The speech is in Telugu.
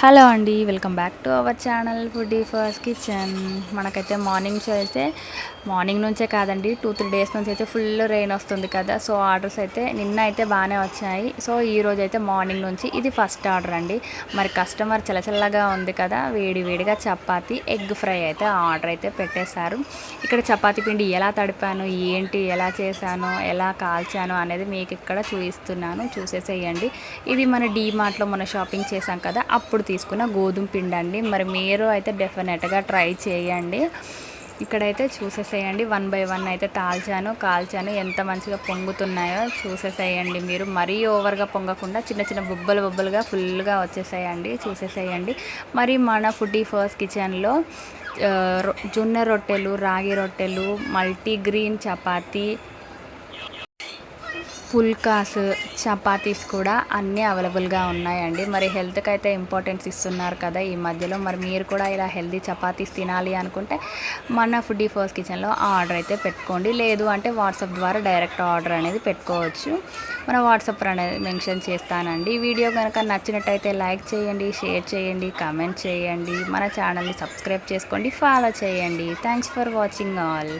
హలో అండి welcome back to our channel foodie first kitchen. మనకైతే మార్నింగ్స్ అయితే మార్నింగ్ నుంచే కాదండి టూ త్రీ డేస్ నుంచి అయితే ఫుల్ రెయిన్ వస్తుంది కదా సో ఆర్డర్స్ అయితే నిన్న అయితే బాగానే వచ్చాయి. సో ఈ రోజు అయితే మార్నింగ్ నుంచి ఇది ఫస్ట్ ఆర్డర్ అండి. మరి కస్టమర్ చల్లచల్లగా ఉంది కదా వేడి వేడిగా చపాతి ఎగ్ ఫ్రై అయితే ఆర్డర్ అయితే పెట్టేశారు. ఇక్కడ చపాతి పిండి ఎలా తడిపాను ఏంటి ఎలా చేశాను ఎలా కాల్చాను అనేది మీకు ఇక్కడ చూపిస్తున్నాను చూసేసేయండి. ఇది మన డీమార్ట్లో మన షాపింగ్ చేశాం కదా అప్పుడు తీసుకున్న గోధుమ పిండి అండి మరి మీరు అయితే డెఫినెట్గా ట్రై చేయండి. ఇక్కడైతే చూసేసేయండి. వన్ బై వన్ అయితే తాల్చాను కాల్చాను. ఎంత మంచిగా పొంగుతున్నాయో చూసేసేయండి మీరు. మరీ ఓవర్గా పొంగకుండా చిన్న చిన్న బుబ్బలు బుబ్బలుగా ఫుల్గా వచ్చేసేయండి. చూసేసేయండి. మరి మన ఫుడీ ఫస్ట్ కిచెన్లో రొ- జొన్న రొట్టెలు రాగి రొట్టెలు మల్టీగ్రీన్ చపాతీ పుల్కాస్ చపాతీస్ కూడా అన్నీ అవైలబుల్గా ఉన్నాయండి. మరి హెల్త్కి అయితే ఇంపార్టెన్స్ ఇస్తున్నారు కదా ఈ మధ్యలో. మరి మీరు కూడా ఇలా హెల్తీ చపాతీస్ తినాలి అనుకుంటే మన ఫుడీ ఫస్ట్ కిచెన్లో ఆర్డర్ అయితే పెట్టుకోండి. లేదు అంటే వాట్సాప్ ద్వారా డైరెక్ట్ ఆర్డర్ అనేది పెట్టుకోవచ్చు. మన వాట్సాప్ అనేది మెన్షన్ చేస్తానండి. వీడియో కనుక నచ్చినట్టయితే లైక్ చేయండి షేర్ చేయండి కామెంట్ చేయండి. మన ఛానల్ని సబ్స్క్రైబ్ చేసుకోండి ఫాలో చేయండి. Thanks for watching all.